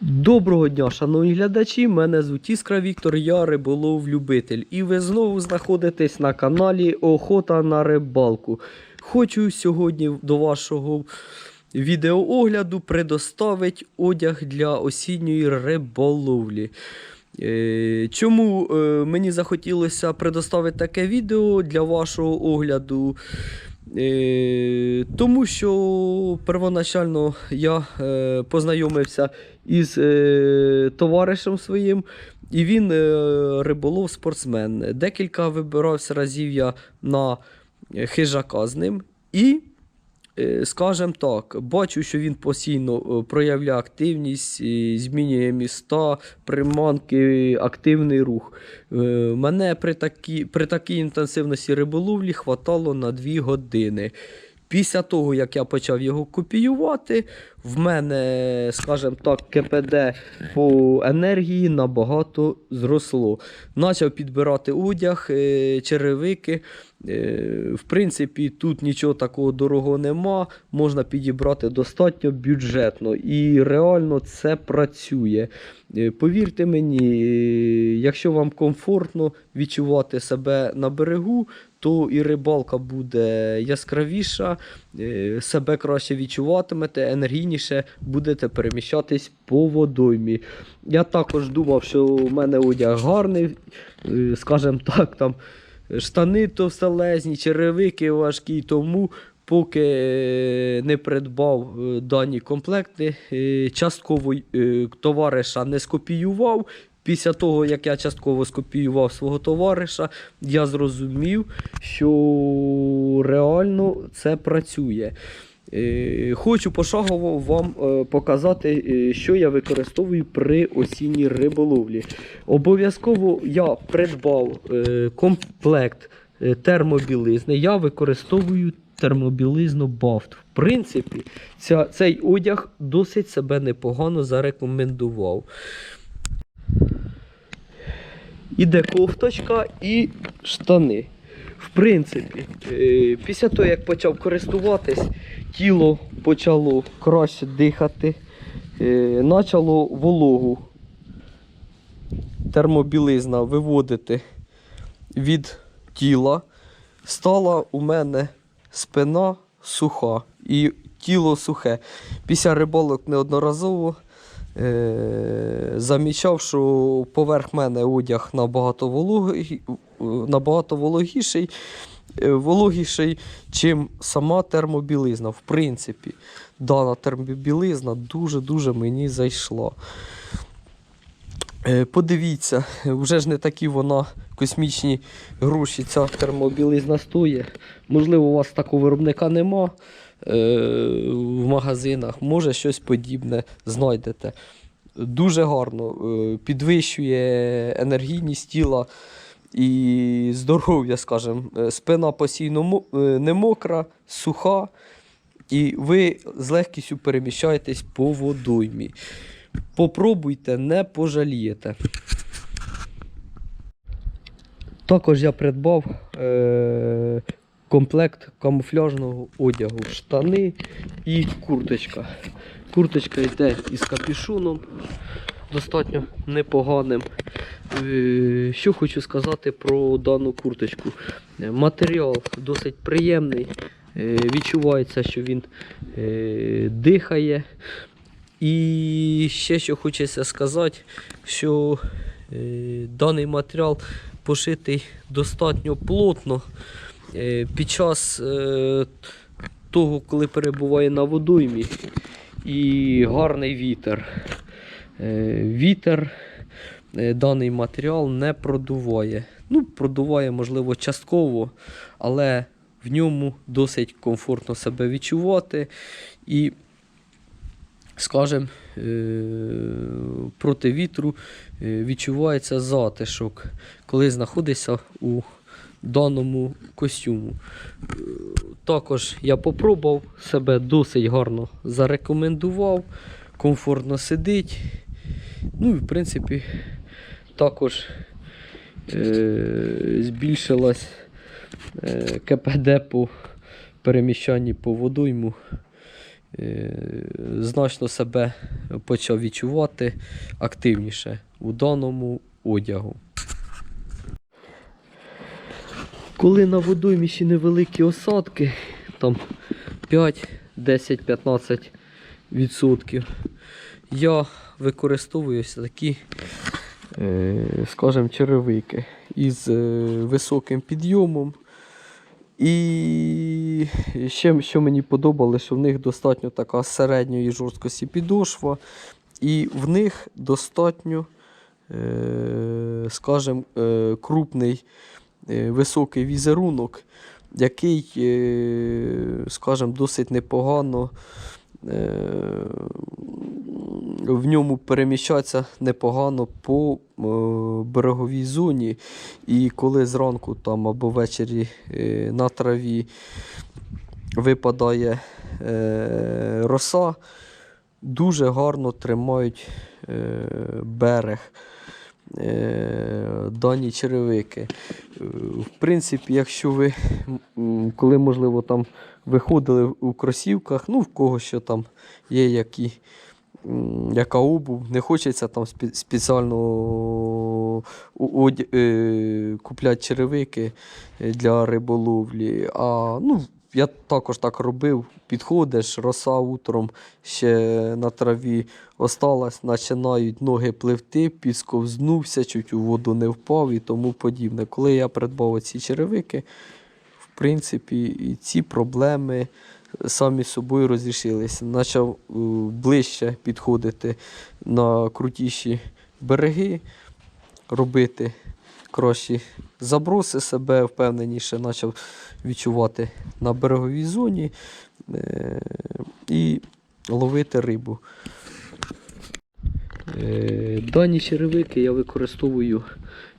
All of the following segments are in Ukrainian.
Доброго дня, шановні глядачі. Мене звуть Іскра Віктор, я риболов-любитель. І ви знову знаходитесь на каналі Охота на рибалку. Хочу сьогодні до вашого відеоогляду предоставити одяг для осінньої риболовлі. Е, Чому е, мені захотілося предоставити таке відео для вашого огляду? Е, Тому що первоначально я е, познайомився із е, товаришем своїм, і він е, риболов-спортсмен. Декілька вибирався разів я на хижака з ним. І, е, скажімо так, бачу, що він постійно е, проявляє активність, змінює міста, приманки, активний рух. Е, Мене при такій, при такій інтенсивності риболовлі хватало на 2 години. Після того, як я почав його копіювати, в мене, скажімо так, КПД по енергії набагато зросло. Почав підбирати одяг, е, черевики. Е, В принципі, тут нічого такого дорогого нема, можна підібрати достатньо бюджетно і реально це працює. Е, Повірте мені, якщо вам комфортно відчувати себе на берегу, то і рибалка буде яскравіша, е, себе краще відчуватимете, енергійніше будете переміщатись по водоймі. Я також думав, що в мене одяг гарний, е, скажімо так, там штани товстелезні, черевики важкі, тому. Поки е, не придбав дані комплекти, частково товариша не скопіював. Після того, як я частково скопіював свого товариша, я зрозумів, що реально це працює. Е, Хочу пошагово вам е, показати, е, що я використовую при осінній риболовлі. Обов'язково я придбав комплект термобілизни. Я використовую термобілизну Бафт. В принципі, ця, цей одяг досить себе непогано зарекомендував. Іде кофточка і штани. В принципі, е, після того, як почав користуватись, тіло почало краще дихати, е, почало вологу термобілизна виводити від тіла. Стала у мене спина суха і тіло сухе. Після рибалок неодноразово е, замічав, що поверх мене одяг набагато, вологий, набагато вологіший, е, вологіший, чим сама термобілизна. В принципі, дана термобілизна дуже-дуже мені зайшла. Е, Подивіться, вже ж не такі вона космічні гроші ця термобілизна стоїть. Можливо, у вас такого виробника нема е, в магазинах, може щось подібне знайдете. Дуже гарно е, підвищує енергійність тіла і здоров'я, скажімо. Е, Спина постійно е, не мокра, суха, і ви з легкістю переміщаєтесь по водоймі. Попробуйте, не пожалієте. Також я придбав е- комплект камуфляжного одягу, штани і курточка. Курточка йде із капюшоном, достатньо непоганим. Е, Що хочу сказати про дану курточку. Е, Матеріал досить приємний. Е, Відчувається, що він дихає. І ще що хочеться сказати, що даний матеріал пошитий достатньо плотно. Е, під час е, того, коли перебуває на водоймі, і гарний вітер. Е, вітер даний матеріал не продуває. Ну, продуває, можливо, частково, але в ньому досить комфортно себе відчувати. І скажем, е, проти вітру відчувається затишок, коли знаходишся у даному костюму. Е, Також я попробував себе досить гарно зарекомендував, комфортно сидить. Ну і в принципі також е, збільшилась е, КПД по переміщанні по водойму. е, значно себе почав відчувати активніше у даному одягу. Коли на водоймі ще невеликі осадки, там 5, 10, 15 відсотків, я використовую такі, е, скажімо, черевики із е, високим підйомом. І ще що мені подобалося, що в них достатньо така середньої жорсткості підошва, і в них достатньо, е, скажімо, крупний високий візерунок, який, е, скажімо, досить непогано е, в ньому переміщатися непогано по е, береговій зоні. І коли зранку там або ввечері е, на траві випадає е, роса, дуже гарно тримають е, берег. Е, Дані черевики. Е, В принципі, якщо ви, коли можливо там виходили у кросівках, ну в кого що там є які, яка обув, не хочеться там спеціально е, купляти черевики для риболовлі. А ну, я також так робив. Підходиш, роса утром ще на траві осталась, починають ноги пливти, підсковзнувся, чуть у воду не впав і тому подібне. Коли я придбав ці черевики, в принципі, і ці проблеми самі собою розрішилися. Почав е, ближче підходити на крутіші береги, робити кращі заброси себе, впевненіше почав відчувати на береговій зоні е, і ловити рибу. Е, Дані черевики я використовую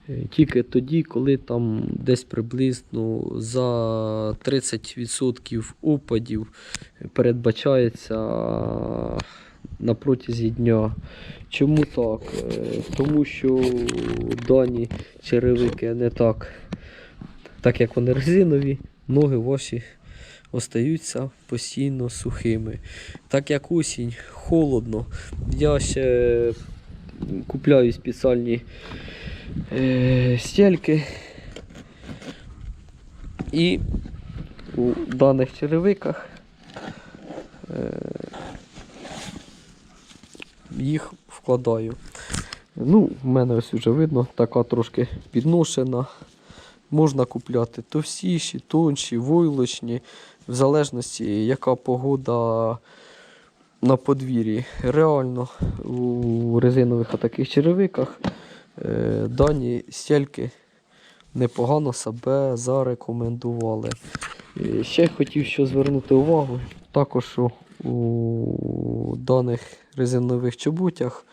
е, тільки тоді, коли там десь приблизно за 30% опадів передбачається на протязі дня. Чому так? Е, Тому що дані черевики не так, так як вони резинові, ноги ваші остаються постійно сухими. Так як осінь, холодно, я ще купляю спеціальні е, стельки. І у даних черевиках е, їх вкладаю. Ну, в мене ось вже видно, така трошки підношена. Можна купляти товстіші, тонші, войлочні, в залежності, яка погода на подвір'ї. Реально у резинових таких черевиках е, дані стільки непогано себе зарекомендували. Е, Ще хотів що звернути увагу, також що у даних резинових чоботях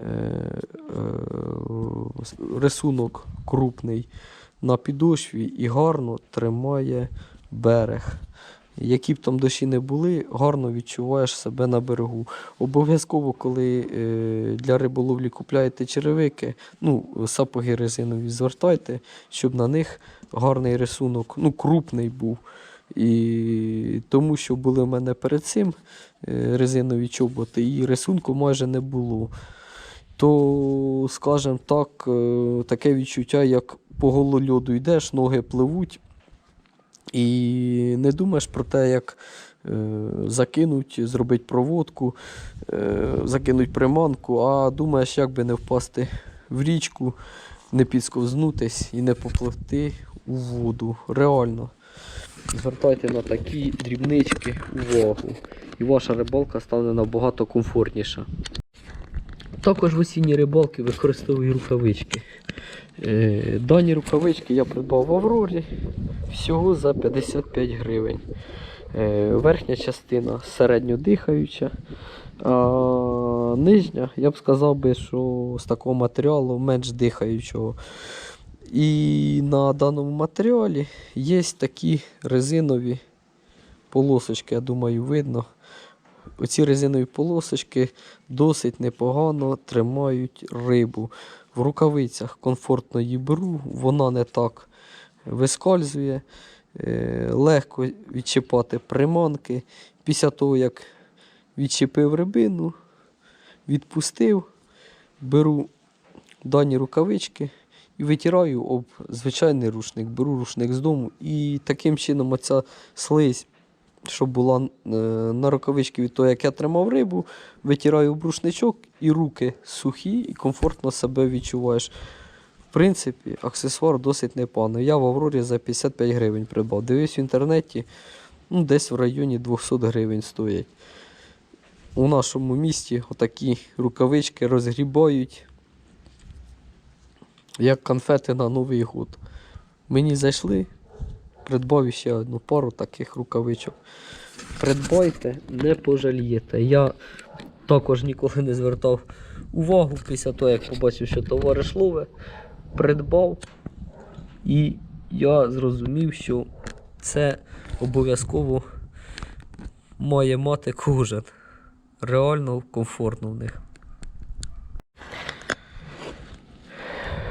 е, е, рисунок крупний на підошві і гарно тримає берег. Які б там дощі не були, гарно відчуваєш себе на берегу. Обов'язково, коли е, для риболовлі купляєте черевики, ну, сапоги резинові звертайте, щоб на них гарний рисунок, ну, крупний був. І тому що були в мене перед цим е, резинові чоботи, і рисунку майже не було. То, скажімо так, е, таке відчуття, як по голольоду йдеш, ноги пливуть, і не думаєш про те, як е, закинуть, зробити проводку, е, закинуть приманку, а думаєш, як би не впасти в річку, не підсковзнутись і не попливти у воду. Реально. Звертайте на такі дрібнички увагу. І ваша рибалка стане набагато комфортніша. Також в осінній рибалки використовую рукавички. Е, Дані рукавички я придбав в Аврорі всього за 55 гривень. Е, Верхня частина середньодихаюча, а нижня, я б сказав би, що з такого матеріалу менш дихаючого. І на даному матеріалі є такі резинові полосочки, я думаю, видно. Оці резинові полосочки досить непогано тримають рибу. В рукавицях комфортно її беру, вона не так вискальзує, е, легко відчіпати приманки. Після того, як відчепив рибину, відпустив, беру дані рукавички і витираю об звичайний рушник. Беру рушник з дому і таким чином оця слизь, що була е, на рукавички від того, як я тримав рибу, витираю об рушничок і руки сухі і комфортно себе відчуваєш. В принципі, аксесуар досить непоганий. Я в Аврорі за 55 гривень придбав. Дивись в інтернеті, ну, десь в районі 200 гривень стоять. У нашому місті отакі рукавички розгрібають, як конфети на Новий год. Мені зайшли, придбав ще одну пару таких рукавичок. Придбайте, не пожалієте. Я також ніколи не звертав увагу після того, як побачив, що товариш лове, придбав. І я зрозумів, що це обов'язково має мати кожен. Реально комфортно в них.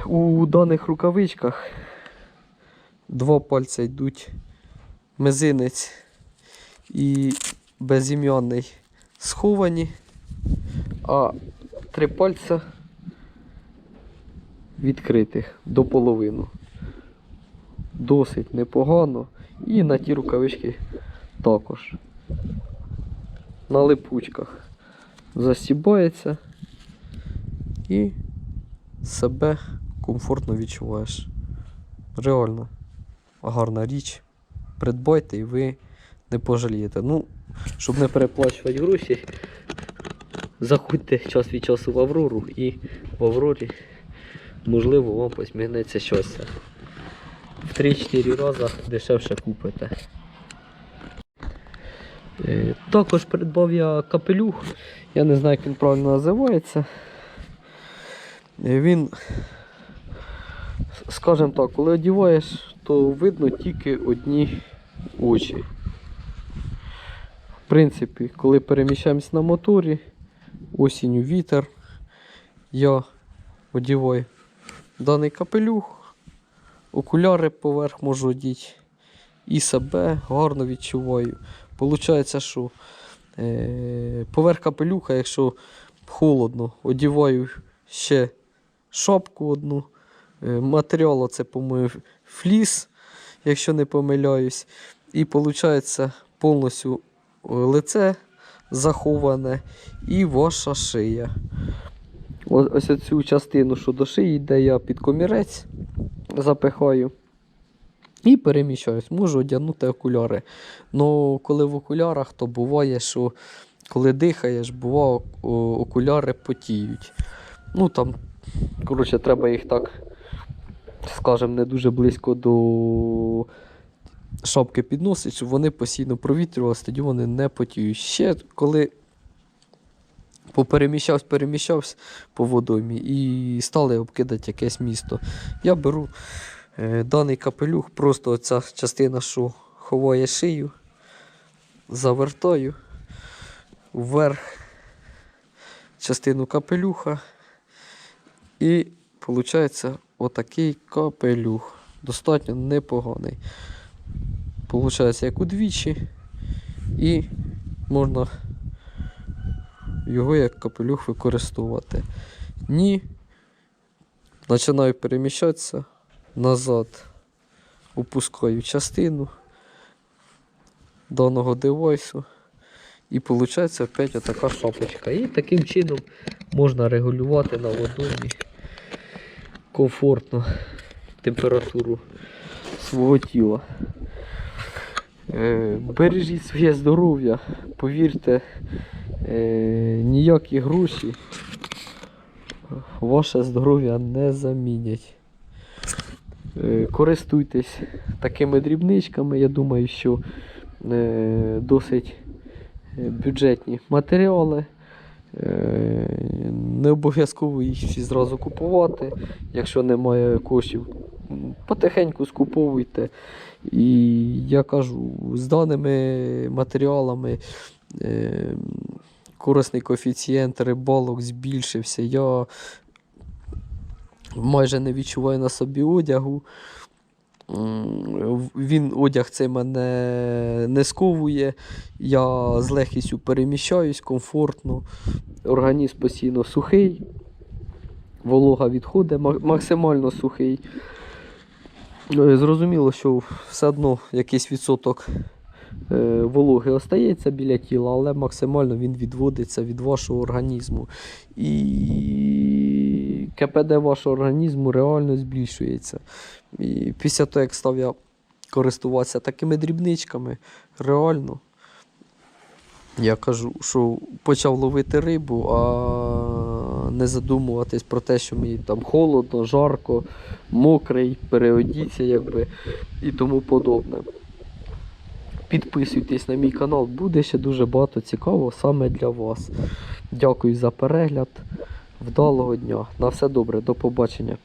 У даних рукавичках два пальця йдуть мизинець і безім'яний сховані, а три пальця відкритих до половину. Досить непогано. І на ті рукавички також. На липучках засібається і себе комфортно відчуваєш. Реально гарна річ. Придбайте і ви не пожалієте. Ну, щоб не переплачувати гроші, заходьте час від часу в Аврору і в Аврорі, можливо, вам посміхнеться щастя. В 3-4 рази дешевше купите. Е, Також придбав я капелюх. Я не знаю, як він правильно називається. Е, Він, скажімо так, коли одіваєш, то видно тільки одні очі. В принципі, коли переміщаємось на моторі, осінню вітер, я одіваю даний капелюх, окуляри поверх можу одіти і себе гарно відчуваю. Получається, що е, поверх капелюха, якщо холодно, одіваю ще шапку одну. Е, матеріал це, по-моєму, фліс, якщо не помиляюсь. І виходить повністю е, лице заховане і ваша шия. Ось цю частину, що до шиї йде, я під комірець запихаю. І переміщаюсь, можу одягнути окуляри. Ну, коли в окулярах, то буває, що коли дихаєш, буває, окуляри потіють. Ну там, коротше, треба їх так, скажімо, не дуже близько до шапки підносити, щоб вони постійно провітрювалися, тоді вони не потіють. Ще коли попереміщався, переміщався по водомі і стали обкидати якесь місто. Я беру е, даний капелюх, просто оця частина, що ховає шию, завертаю вверх частину капелюха. І виходить отакий капелюх. Достатньо непоганий. Получається як удвічі. І можна його як капелюх використовувати. Ні. Починаю переміщатися назад. Опускаю частину даного девайсу. І виходить опять отака шапочка. І таким чином можна регулювати на водоймі комфортно температуру свого тіла. Е, бережіть своє здоров'я, повірте, е, ніякі гроші ваше здоров'я не замінять. Е, користуйтесь такими дрібничками, я думаю, що досить бюджетні матеріали. Е, Не обов'язково їх всі зразу купувати. Якщо немає коштів, потихеньку скуповуйте. І я кажу, з даними матеріалами е, корисний коефіцієнт рибалок збільшився. Я майже не відчуваю на собі одягу. Він одяг цей мене не сковує. Я з легкістю переміщаюсь, комфортно. Організм постійно сухий, волога відходить, максимально сухий. Е, Зрозуміло, що все одно якийсь відсоток вологи остається біля тіла, але максимально він відводиться від вашого організму. І КПД вашого організму реально збільшується. І після того, як став я користуватися такими дрібничками, реально. Я кажу, що почав ловити рибу, а не задумуватись про те, що мені там холодно, жарко, мокрий, переодіться, якби і тому подобне. Підписуйтесь на мій канал, буде ще дуже багато цікавого саме для вас. Дякую за перегляд. Вдалого дня. На все добре, до побачення.